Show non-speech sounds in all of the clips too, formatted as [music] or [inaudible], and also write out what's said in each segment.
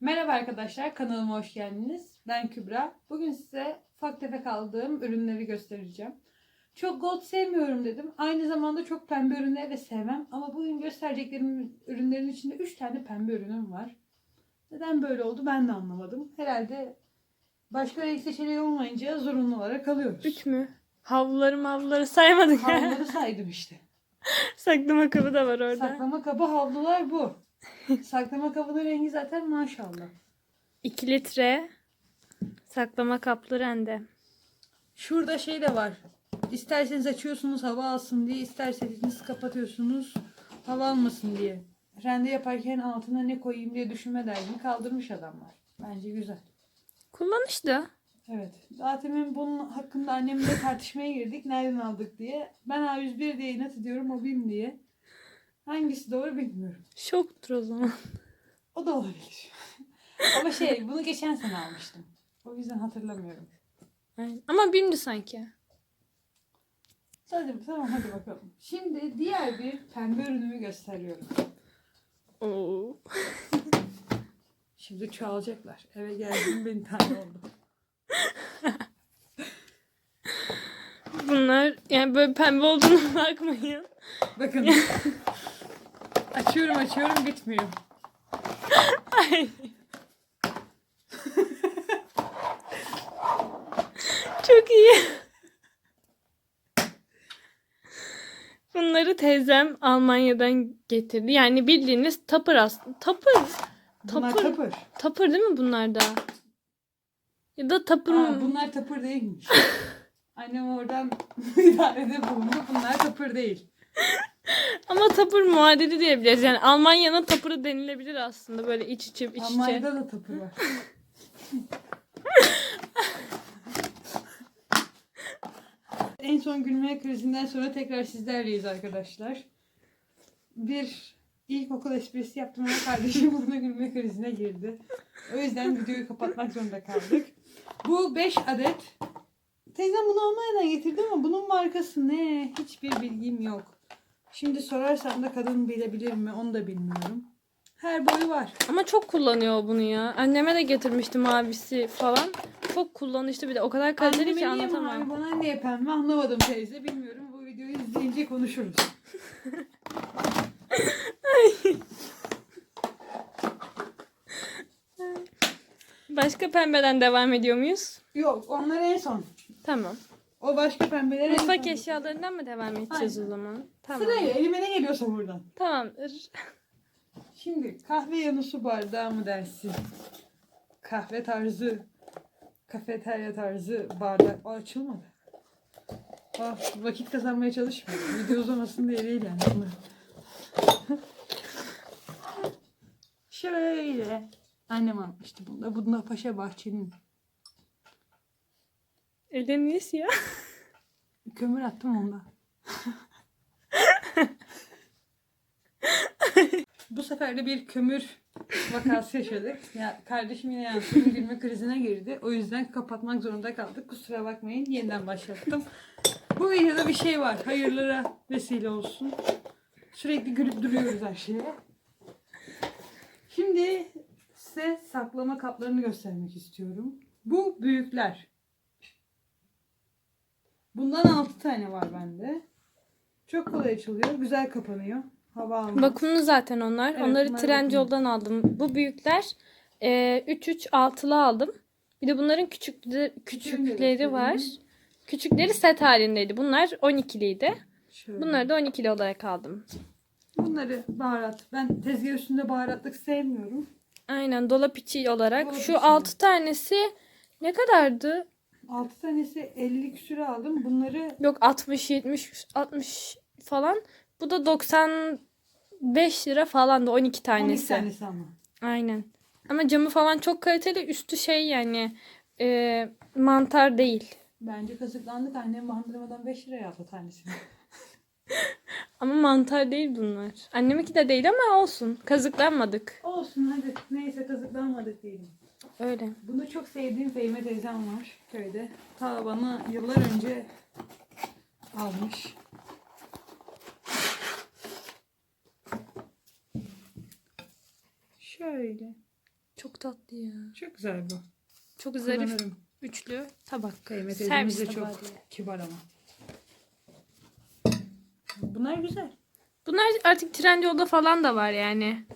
Merhaba arkadaşlar, kanalıma hoş geldiniz. Ben Kübra. Bugün size ufak tefek aldığım ürünleri göstereceğim. Çok gold sevmiyorum dedim. Aynı zamanda çok pembe ürünleri de sevmem. Ama bugün göstereceklerim ürünlerin içinde 3 tane pembe ürünüm var. Neden böyle oldu ben de anlamadım. Herhalde başka renk seçeneği olmayınca zorunlu olarak alıyoruz. Üç mü? Havluları mavluları saymadık. Havluları [laughs] saydım işte. Saklama kabı da var orada. Saklama kabı havlular bu. [laughs] Saklama kabının rengi zaten maşallah. 2 litre saklama kaplı rende. Şurada şey de var. İsterseniz açıyorsunuz hava alsın diye, isterseniz kapatıyorsunuz hava almasın diye. Rende yaparken altına ne koyayım diye düşünme derdini kaldırmış adamlar. Bence güzel. Kullanışlı. Evet. Zaten bunun hakkında annemle tartışmaya girdik. Nereden aldık diye. Ben A101 diye inat ediyorum, o BİM diye. Hangisi doğru bilmiyorum. Şoktur o zaman. O da olabilir. [laughs] Ama şey, bunu geçen sene almıştım. O yüzden hatırlamıyorum. Aynen. Ama bimdi sanki. Hadi, tamam hadi bakalım. Şimdi diğer bir pembe ürünümü gösteriyorum. Oo. Şimdi çoğalacaklar. Eve geldim bin tane oldu. Bunlar yani böyle pembe olduğunu [laughs] bakmayın. Bakın. Açıyorum açıyorum bitmiyor. Ay. Çok iyi. Bunları teyzem Almanya'dan getirdi. Yani bildiğiniz tapır aslında. Tapır. Bunlar Tapır. tapır. Tapır değil mi bunlar da? Ya da tapır Aa, mı? bunlar tapır değilmiş. [laughs] Annem oradan [laughs] idarede bulundu. Bunlar tapır değil. [laughs] Ama tapır muadili diyebiliriz. Yani Almanya'nın tapırı denilebilir aslında. Böyle iç içe iç içe. Almanya'da da tapır var. [laughs] en son gülme krizinden sonra tekrar sizlerleyiz arkadaşlar. Bir ilkokul esprisi yaptım ama kardeşim [laughs] burada gülme krizine girdi. O yüzden videoyu kapatmak zorunda kaldık. Bu 5 adet. Teyzem bunu Almanya'dan getirdi ama bunun markası ne? Hiçbir bilgim yok. Şimdi sorarsam da kadın bilebilir mi onu da bilmiyorum. Her boyu var. Ama çok kullanıyor bunu ya. Anneme de getirmiştim abisi falan. Çok kullanışlı bir de. O kadar kaliteli Anneme ki niye anlatamam. mavi bana niye pembe anlamadım teyze. Bilmiyorum bu videoyu izleyince konuşuruz. Başka pembeden devam ediyor muyuz? Yok onlar en son. Tamam. O başka pembeler en son. Mutfak eşyalarından mı devam edeceğiz Aynen. o zaman? Tamam. Sırayla elime ne geliyorsa buradan. Tamamdır. Şimdi kahve yanı su bardağı mı dersin? Kahve tarzı, kafeterya tarzı bardak. O açılmadı. Ah, vakit kazanmaya çalışmıyorum. Video uzamasın diye değil yani. Şöyle. Annem almıştı bunu da. Bunda Paşa Bahçe'nin. Elden niye siyah? Kömür attım onda. Bu sefer de bir kömür vakası yaşadık. Ya kardeşim yine yansıdı gülme krizine girdi. O yüzden kapatmak zorunda kaldık. Kusura bakmayın. Yeniden başlattım. Bu videoda bir şey var. Hayırlara vesile olsun. Sürekli gülüp duruyoruz her şeye. Şimdi size saklama kaplarını göstermek istiyorum. Bu büyükler. Bundan 6 tane var bende. Çok kolay açılıyor. Güzel kapanıyor. Hava almaz. Vakumlu zaten onlar. Evet, Onları bunlar Trendyol'dan aldım. Bu büyükler e, 3-3-6'lı aldım. Bir de bunların küçükleri, küçükleri var. Küçükleri set halindeydi. Bunlar 12'liydi. Şöyle. Bunları da 12'li olarak aldım. Bunları baharat. Ben tezgah üstünde baharatlık sevmiyorum. Aynen dolap içi olarak. Dolap Şu içi. 6 tanesi ne kadardı? 6 tanesi 50 küsüre aldım. Bunları Yok 60 70 60 falan. Bu da 95 lira falan da 12 12 tanesi. tanesi ama. Aynen. Ama camı falan çok kaliteli. Üstü şey yani e, mantar değil. Bence kazıklandık. Annem bandırmadan 5 liraya aldı tanesini. [laughs] Ama mantar değil bunlar. Anneminki de değil ama olsun. Kazıklanmadık. Olsun hadi. Neyse kazıklanmadık diyelim. Öyle. Bunu çok sevdiğim Fehime teyzem var köyde. Ta bana yıllar önce almış. Şöyle. Çok tatlı ya. Çok güzel bu. Çok zarif Kullanırım. üçlü tabak. Kıymet Servis de çok diye. kibar ama. Bunlar güzel. Bunlar artık Trendyol'da falan da var yani.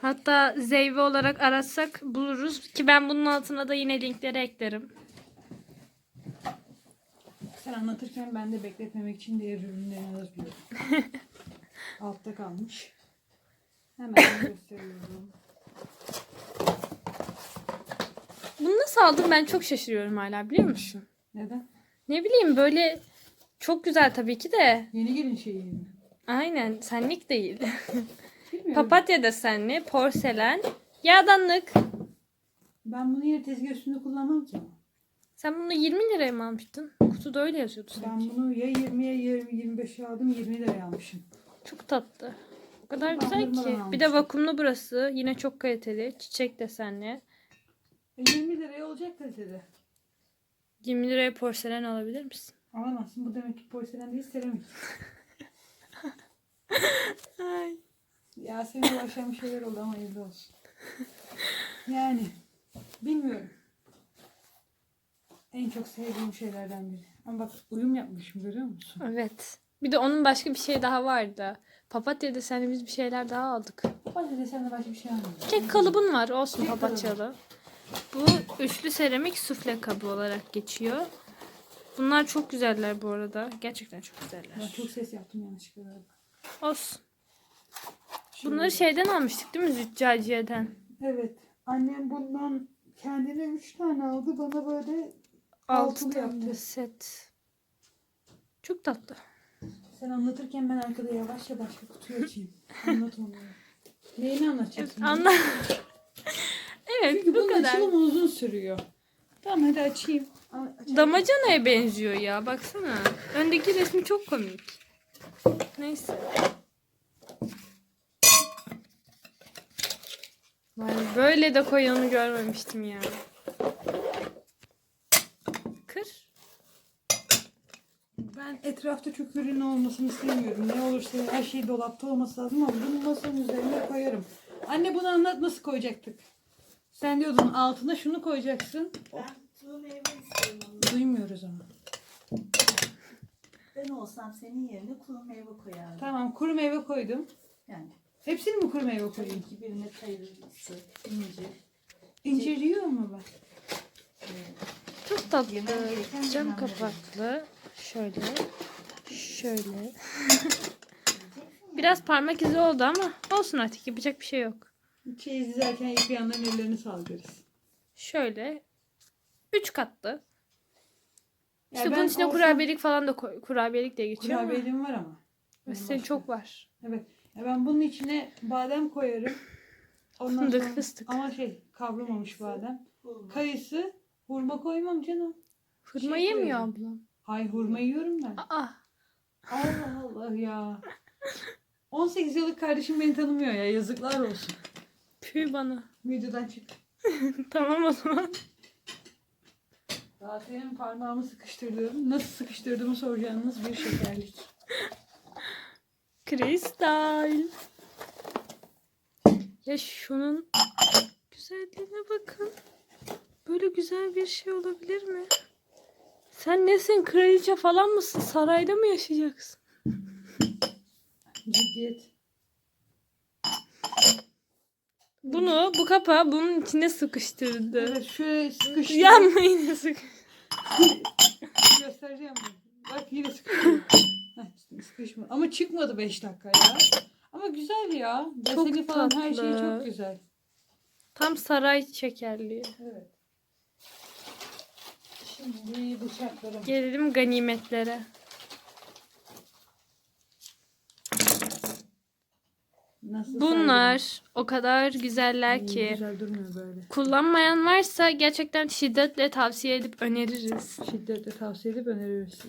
Hatta zeyve olarak aratsak buluruz ki ben bunun altına da yine linkleri eklerim. Sen anlatırken ben de bekletmemek için diğer ürünlerini alıyorum. [laughs] Altta kalmış. Hemen gösteriyorum. Bunu nasıl aldım ben çok şaşırıyorum hala biliyor musun? Neden? Ne bileyim böyle çok güzel tabii ki de. Yeni gelin şeyi mi? Aynen senlik değil. [laughs] Bilmiyorum. Papatya desenli, porselen, yağdanlık. Ben bunu yine tezgah üstünde kullanmam ki. Sen bunu 20 liraya mı almıştın? Kutuda öyle yazıyordu Ben sanki. bunu ya 20'ye ya 25'e aldım 20 liraya almışım. Çok tatlı. O kadar Ben güzel ki. Bir de almıştım. vakumlu burası. Yine çok kaliteli. Çiçek desenli. E 20 liraya olacak kalitede. 20 liraya porselen alabilir misin? Alamazsın. Bu demek ki porselen değil seramik. [laughs] Ay. Yasemin'e ulaşan bir şeyler oldu ama hayırlı olsun. Yani bilmiyorum. En çok sevdiğim şeylerden biri. Ama bak uyum yapmışım görüyor musun? Evet. Bir de onun başka bir şey daha vardı. Papatya desenli biz bir şeyler daha aldık. Papatya desenle başka bir şey almadım. Kek kalıbın var olsun Kek papatyalı. Bu üçlü seramik sufle kabı olarak geçiyor. Bunlar çok güzeller bu arada. Gerçekten çok Ben güzeller. çok ses yaptım yanlışlıkla. Olsun. Şimdi- Bunları şeyden almıştık değil mi? Züccaciyeden. Evet. Annem bundan kendine 3 tane aldı. Bana böyle Altı tane yaptı. set. Çok tatlı. sen anlatırken ben arkada yavaş yavaş bir kutuyu açayım. Anlat onları. [laughs] Neyini anlatacaksın? Anla. [laughs] evet Çünkü bu bunun kadar. açılımı uzun sürüyor. Tamam hadi açayım. Açayım. Damacanaya benziyor ya baksana. Öndeki resmi çok komik. Neyse. Vay böyle de koyunu görmemiştim ya. Kır. Ben etrafta çok ürün olmasını istemiyorum. Ne olursa her şey dolapta olması lazım ama bunu masanın üzerine koyarım. Anne bunu anlat nasıl koyacaktık? Sen diyordun altına şunu koyacaksın. Ben kuru meyve istiyorum. Duymuyoruz ama. Ben olsam senin yerine kuru meyve koyardım. Tamam kuru meyve koydum. Yani Hepsini mi kuru meyve koyayım? tabii ki birine kayırısı, incir. İncir yiyor mu bak? Çok tatlı. Cam kapaklı. Şöyle. Şöyle. Biraz parmak izi oldu ama olsun artık yapacak bir şey yok. Çeyiz dizerken bir yandan ellerini sallıyoruz. Şöyle. Üç katlı. Ya İşte ben bunun içine olsam- kurabiyelik falan da koy. Kurabiyelik diye geçiyor ama. Var ama. Benim senin başka. çok var. Evet. Ya ben bunun içine badem koyarım. Ondan Fındık, sonra- fıstık. Ama şey kavrulmamış badem. Hurma. Kayısı, hurma koymam canım. Hurma Şey yemiyor ablam. Hay hurma yiyorum ben. Aa. Allah Allah ya. 18 yıllık kardeşim beni tanımıyor ya. Yazıklar olsun. Püh bana. Videodan çık. [laughs] tamam o zaman. Daha senin parmağımı sıkıştırıyorum. Nasıl sıkıştırdığımı soracağınız bir şekerlik. [laughs] Kristal. Ya şunun güzelliğine bakın. Böyle güzel bir şey olabilir mi? Sen nesin? Kraliçe falan mısın? Sarayda mı yaşayacaksın? Ciddiyet. Bunu, bu kapağı bunun içine sıkıştırdı. Evet şöyle sıkıştı. Yanma yine sık. Göstereceğim bunu. Bak yine sıkıştı. Heh, sıkışma. Ama çıkmadı 5 dakika ya. Ama güzel ya. Çok Deseni falan her şey çok güzel. Tam saray şekerliği. Evet. Şimdi bıçaklarım. Gelelim ganimetlere. Nasıl Bunlar o kadar güzeller ki. Güzel durmuyor böyle. Kullanmayan varsa gerçekten şiddetle tavsiye edip öneririz. Şiddetle tavsiye edip öneririz.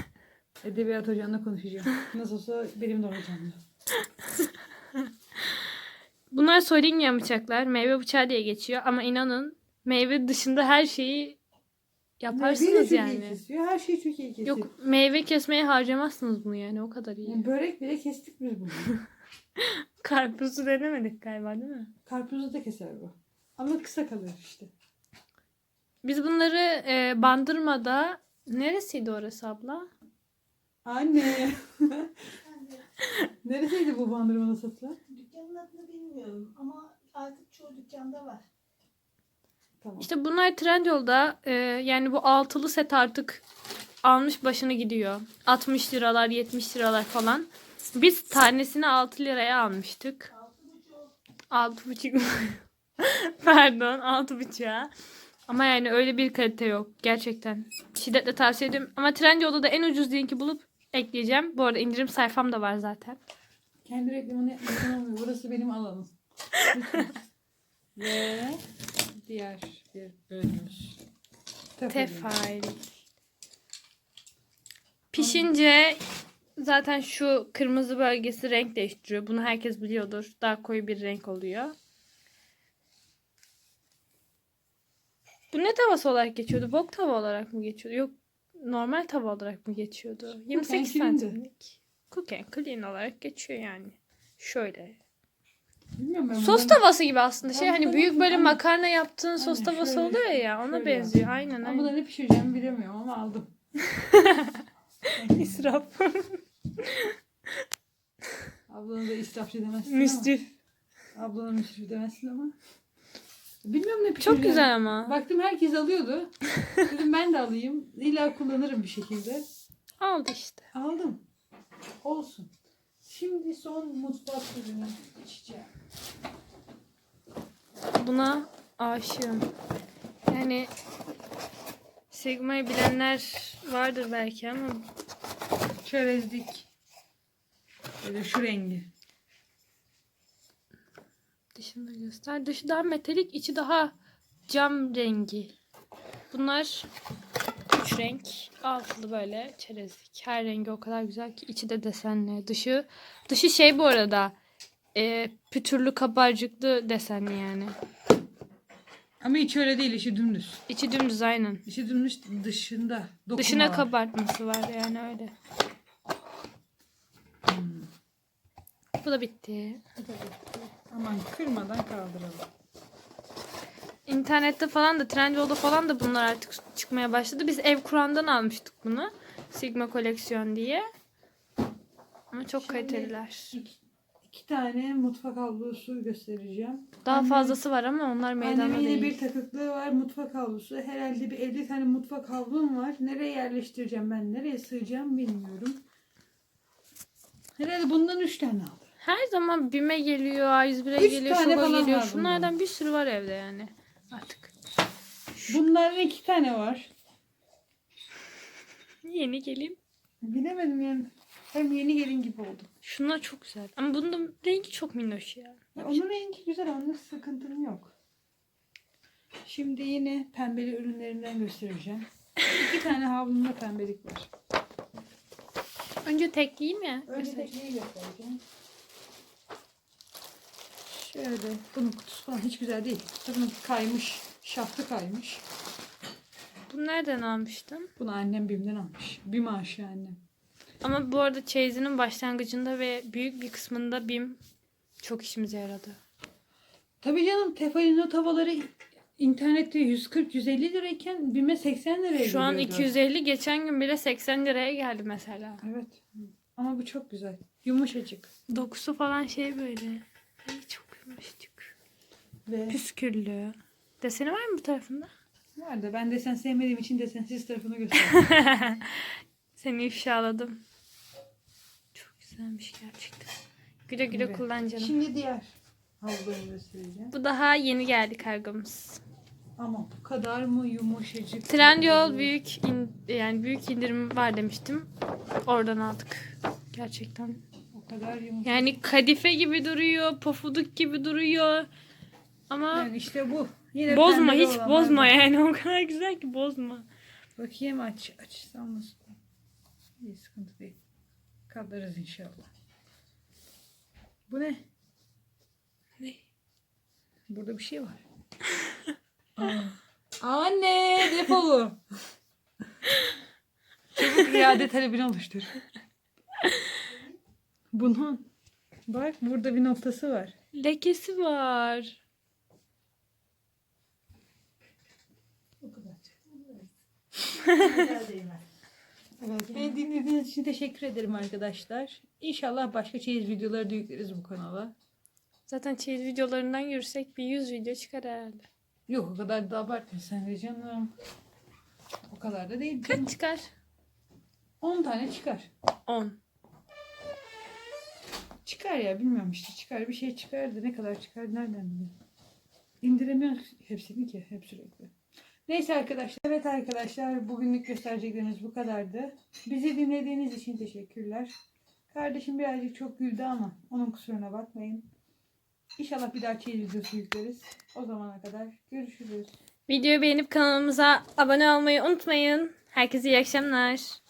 [laughs] Edebiyat hocanla konuşacağım. Nasıl olsa benim de. [laughs] Bunlar Solingya bıçaklar. Meyve bıçağı diye geçiyor ama inanın meyve dışında her şeyi yaparsınız de çok iyi yani. kesiyor. Her şeyi çok iyi kesiyor. Yok meyve kesmeye harcamazsınız bunu yani o kadar iyi. Yani börek bile kestik biz bunu. [laughs] Karpuzu denemedik galiba değil mi? Karpuzu da keser bu. Ama kısa kalır işte. Biz bunları e, bandırmada neresiydi orası abla? Anne. [laughs] Neresiydi bu bandırmada satılan? Dükkanın adını bilmiyorum ama artık çoğu dükkanda var. Tamam. İşte bunlar Trendyol'da e, yani bu altılı set artık almış başını gidiyor. 60 liralar 70 liralar falan. Biz tanesini 6 liraya almıştık. Altı buçuk. 6,5 [laughs] Pardon 6,5'a. Ama yani öyle bir kalite yok. Gerçekten. Şiddetle tavsiye ederim. Ama Trendyol'da da en ucuz linki bulup ekleyeceğim. Bu arada indirim sayfam da var zaten. Kendi reklamını olmuyor. Burası benim alanım. [laughs] Ve diğer bir. Tefal. Tefal. Pişince zaten şu kırmızı bölgesi renk değiştiriyor. Bunu herkes biliyordur. Daha koyu bir renk oluyor. Bu ne tavası olarak geçiyordu? Bok tava olarak mı geçiyordu? Yok normal tava olarak mı geçiyordu? 28 clean'di. santimlik. Cook and clean olarak geçiyor yani. Şöyle. Bilmiyorum ben Sos bunların- tavası gibi aslında. Şey Ben hani bunları- büyük böyle makarna yaptığın sos Aynen, tavası şöyle, oluyor ya. Ona şöyle benziyor. Aynen Ama aynen. bunları ne pişireceğimi bilemiyorum ama aldım. [laughs] İsraf. [laughs] Ablana da israfçı demezsin ama. Müsrif. Ablana müsrif demezsin ama. Bilmiyorum ne Çok pişireceğim. güzel ama. Baktım herkes alıyordu. Dedim ben de alayım. İlla kullanırım bir şekilde. Aldı işte. Aldım. Olsun. Şimdi son mutfak ürünü içeceğim. Buna aşığım. Yani Sigma'yı bilenler vardır belki ama Çerezlik. Böyle şu rengi. dışını da göster. Dışı daha metalik, içi daha cam rengi. Bunlar üç renk. Altılı böyle çerezlik. Her rengi o kadar güzel ki içi de desenli. Dışı dışı şey bu arada. E, pütürlü kabarcıklı desenli yani. Ama içi öyle değil. içi dümdüz. İçi dümdüz aynen. İçi dümdüz dışında. Dokuma Dışına var. kabartması var yani öyle. Bu da bitti. Aman kırmadan kaldıralım. İnternette falan da Trendyol'da falan da bunlar artık çıkmaya başladı. Biz ev kurandan almıştık bunu. Sigma koleksiyon diye. Ama çok Şimdi- kaliteliler. İki, iki tane mutfak havlusu göstereceğim. Daha Annem- fazlası var ama onlar meydanda Annemin yine değil. bir takıklığı var mutfak havlusu. Herhalde bir 50 tane mutfak havlum var. Nereye yerleştireceğim ben? Nereye sığacağım bilmiyorum. Herhalde bundan 3 tane aldım. Her zaman BİM'e geliyor, A101'e Üç geliyor, tane falan geliyor. var Şunlardan bir sürü var evde yani. Artık. Bunlardan 2 tane var. Yeni gelin. Bilemedim yani. Hem yeni gelin gibi oldum. Şunlar çok güzel. Ama bunun da rengi çok minnoş ya. Ya onun rengi güzel. Onda sıkıntım yok. Şimdi yine pembeli ürünlerinden göstereceğim. İki tane havlumda pembelik var. Önce tekleyeyim ya. Önce Mesela. tekneyi göstereceğim. Şöyle. Bunun kutusu falan hiç güzel değil. Bunun kaymış. Şaftı kaymış. Bunu nereden almıştın? Bunu annem BİM'den almış. BİM aşığı annem. Ama bu arada çeyizinin başlangıcında ve büyük bir kısmında BİM çok işimize yaradı. Tabii canım Tefal'in o tavaları internette 140-150 lirayken BİM'e 80 liraya Şu an geliyordu. 250 geçen gün bile 80 liraya geldi mesela. Evet. Ama bu çok güzel. Yumuşacık. Dokusu falan şey böyle. Ay, çok yumuşacık. Ve Püsküllü. Deseni var mı bu tarafında? var da ben desen sevmediğim için desensiz tarafını [laughs] göstereyim. Seni ifşaladım. Çok güzelmiş gerçekten. Güle güle Evet. kullan canım. Şimdi diğer havluyu göstereceğim. Bu daha yeni geldi kargomuz. Ama bu kadar mı yumuşacık? Trendyol büyük in- yani büyük indirim var demiştim. Oradan aldık. Gerçekten. Kadar yumuşacık. Yani kadife gibi duruyor, pofuduk gibi duruyor. Ama Yani işte bu. Yine bozma hiç bozma var. yani [laughs] o kadar güzel ki bozma. Bakayım aç. Açsam mı? İyi sıkıntı değil. Kalırız inşallah. Bu ne? Ne? Burada bir şey var. [laughs] Aa. Anne defolu. [laughs] Çabuk iade talebini oluştur. Bunun bak burada bir noktası var. Lekesi var. O kadar. Beni dinlediğiniz için teşekkür ederim arkadaşlar. İnşallah başka çeyiz videoları da yükleriz bu kanala. Zaten çeyiz videolarından yürüsek bir 100 video çıkar herhalde. Yok o kadar da abartma sen de canım. O kadar da değil. Kaç çıkar? 10 tane çıkar. 10. Çıkar ya bilmiyorum işte çıkar bir şey çıkar da ne kadar çıkar nereden bileyim. İndiremiyoruz hepsini ki hep sürekli. Neyse arkadaşlar. Evet arkadaşlar bugünlük göstereceklerimiz bu kadardı. Bizi dinlediğiniz için teşekkürler. Kardeşim birazcık çok güldü ama onun kusuruna bakmayın. İnşallah bir daha çeyiz videosu yükleriz. O zamana kadar görüşürüz. Videoyu beğenip kanalımıza abone olmayı unutmayın. Herkese iyi akşamlar.